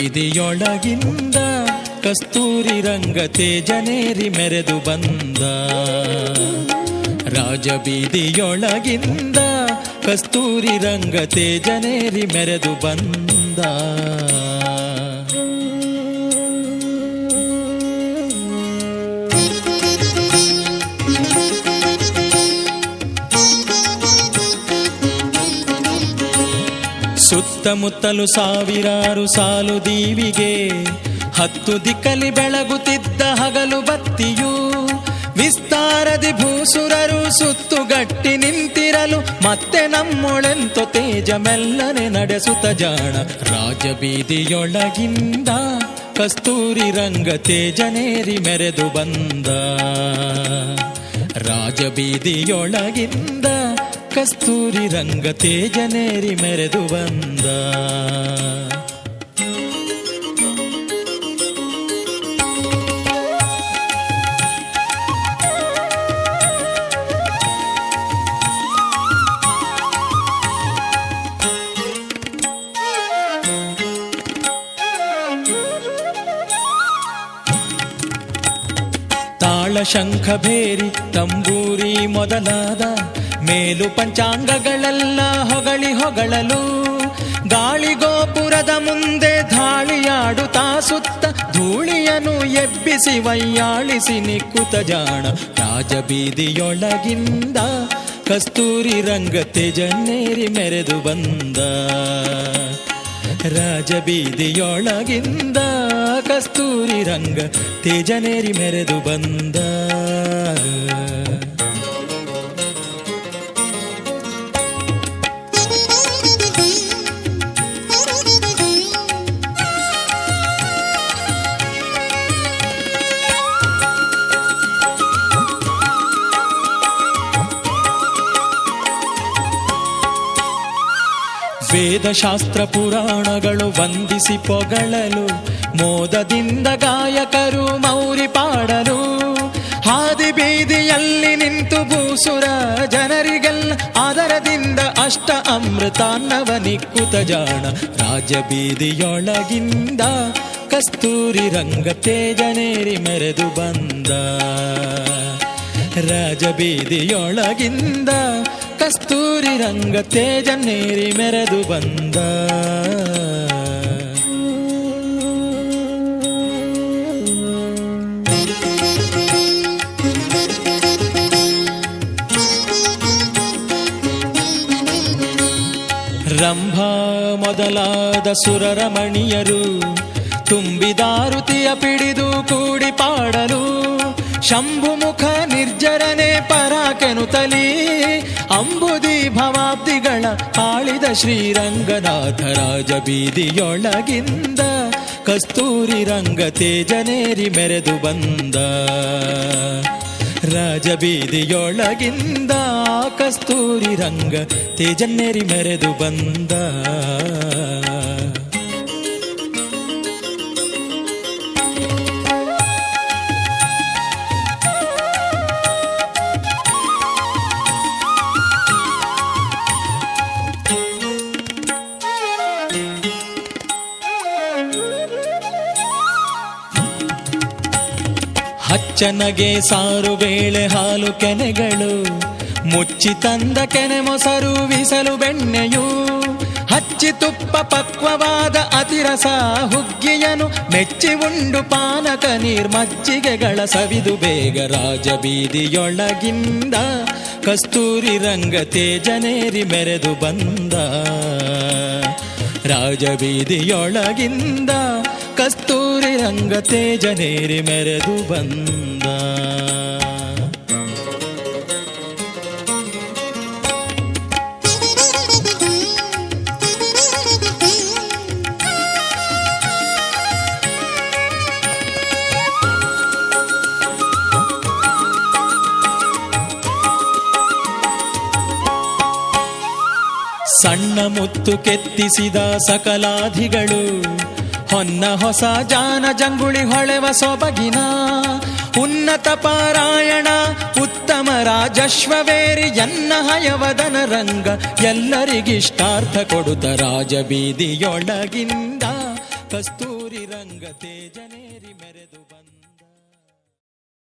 ರಾಜಬೀದಿಯೊಳಗಿಂದ ಕಸ್ತೂರಿ ರಂಗ ತೇಜನೇರಿ ಮೆರೆದು ಬಂದ ರಾಜಬೀದಿಯೊಳಗಿಂದ ಕಸ್ತೂರಿ ರಂಗ ತೇಜನೇರಿ ಮೆರೆದು ಬಂದ. ಸುತ್ತಮುತ್ತಲು ಸಾವಿರಾರು ಸಾಲು ದೀವಿಗೆ ಹತ್ತು ದಿಕ್ಕಲಿ ಬೆಳಗುತ್ತಿದ್ದ ಹಗಲು ಬತ್ತಿಯು ವಿಸ್ತಾರದಿ ಭೂಸುರರು ಸುತ್ತುಗಟ್ಟಿ ನಿಂತಿರಲು, ಮತ್ತೆ ನಮ್ಮೊಳೆಂತೋ ತೇಜ ಮೆಲ್ಲನೆ ನಡೆಸುತ್ತ ಜಾಣ. ರಾಜಬೀದಿಯೊಳಗಿಂದ ಕಸ್ತೂರಿ ರಂಗ ತೇಜನೇರಿ ಮೆರೆದು ಬಂದ. ರಾಜಬೀದಿಯೊಳಗಿಂದ ಕಸ್ತೂರಿ ರಂಗ ತೇಜನೇರಿ ಮೆರೆದು ಬಂದ. ಶಂಖ ಭೇರಿ, ತಂಬೂರಿ ಮೊದಲಾದ ಮೇಲು ಪಂಚಾಂಗಗಳೆಲ್ಲ ಹೊಗಳಿ ಹೊಗಳಲು. ಗಾಳಿ ಗೋಪುರದ ಮುಂದೆ ಧಾಳಿಯಾಡುತ್ತಾ ಸುತ್ತ ಧೂಳಿಯನು ಎಬ್ಬಿಸಿ ವೈಯಾಳಿಸಿ ನಿಕ್ಕುತ ಜಾಣ. ರಾಜಬೀದಿಯೊಳಗಿಂದ ಕಸ್ತೂರಿ ರಂಗ ತೇಜನ್ನೇರಿ ಮೆರೆದು ಬಂದ. ರಾಜಬೀದಿಯೊಳಗಿಂದ ಕಸ್ತೂರಿ ರಂಗ ತೇಜನೇರಿ ಮೆರೆದು ಬಂದ ವೇದಶಾಸ್ತ್ರ ಪುರಾಣಗಳು ವಂದಿಸಿ ಪೊಗಳಲು, ಮೋದದಿಂದ ಗಾಯಕರು ಮೌರಿ ಪಾಡಲು. ಹಾದಿ ಬೀದಿಯಲ್ಲಿ ನಿಂತು ಭೂಸುರ ಜನರಿಗೆಲ್ಲ ಆದರದಿಂದ ಅಷ್ಟ ಅಮೃತಾನ್ನವ ನಿಕ್ಕುತ ಜಾಣ. ಬೀದಿಯೊಳಗಿಂದ ಕಸ್ತೂರಿ ರಂಗ ತೇಜನೇರಿ ಮೆರೆದು ಬಂದ. ರಾಜಬೀದಿಯೊಳಗಿಂದ ಕಸ್ತೂರಿ ರಂಗ ತೇಜನೇರಿ ಮೆರೆದು ಬಂದ. ರಂಭಾ ಮೊದಲಾದ ಸುರರಮಣಿಯರು ತುಂಬಿದಾರುತಿಯ ಪಿಡಿದು ಕೂಡಿ ಪಾಡಲು ಶಂಭುಮುಖ ನಿರ್ಜರನೆ ಪರಾಕೆನುತಲಿ ಅಂಬುದಿ ಭವಾಬ್ದಿಗಳ ಆಳಿದ ಶ್ರೀರಂಗನಾಥ ರಾಜ ಬೀದಿಯೊಳಗಿಂದ, ಕಸ್ತೂರಿ ರಂಗ ತೇಜನೇರಿ ಮೆರೆದು ಬಂದ. ರಾಜಬೀದಿಯೊಳಗಿಂದ ಕಸ್ತೂರಿ ರಂಗ ತೇಜನ್ನೇರಿ ಮೆರೆದು ಬಂದ. ಹಚ್ಚನಗೆ ಸಾರು ಬೇಳೆ ಹಾಲು ಕೆನೆಗಳು, ಮುಚ್ಚಿ ತಂದ ಕೆನೆ ಮೊಸರು ವಿಸಲು ಬೆಣ್ಣೆಯು, ಹಚ್ಚಿ ತುಪ್ಪ ಪಕ್ವವಾದ ಅತಿರಸ ಹುಗ್ಗಿಯನು, ಮೆಚ್ಚಿ ಉಂಡು ಪಾನಕ ನೀರ್ಮಜ್ಜಿಗೆಗಳ ಸವಿದು ಬೇಗ ರಾಜ ಬೀದಿಯೊಳಗಿಂದ, ಕಸ್ತೂರಿ ರಂಗ ತೇಜನೇರಿ ಮೆರೆದು ಬಂದ. ರಾಜಬೀದಿಯೊಳಗಿಂದ ಕಸ್ತೂರಿ ರಂಗ ತೇಜನೇರಿ ಮೆರೆದು ಬಂದ. ಸಣ್ಣ ಮುತ್ತು ಕೆತ್ತಿಸಿದ ಸಕಲಾಧಿಗಳು ಹೊನ್ನ ಹೊಸ ಜಾನ ಜಂಗುಳಿ ಹೊಳೆವ ಸೊಬಗಿನ. ಉನ್ನತ ಪಾರಾಯಣ, ಉತ್ತಮ ರಾಜಶ್ವವೇರಿ, ಎನ್ನ ಹಯವದನ ರಂಗ ಎಲ್ಲರಿಗಿಷ್ಟಾರ್ಥ ಕೊಡುತ್ತ ರಾಜ ಬೀದಿಯೊಳಗಿಂದ ಕಸ್ತೂರಿ ರಂಗ ತೇಜನೇರಿ ಮೆರೆದು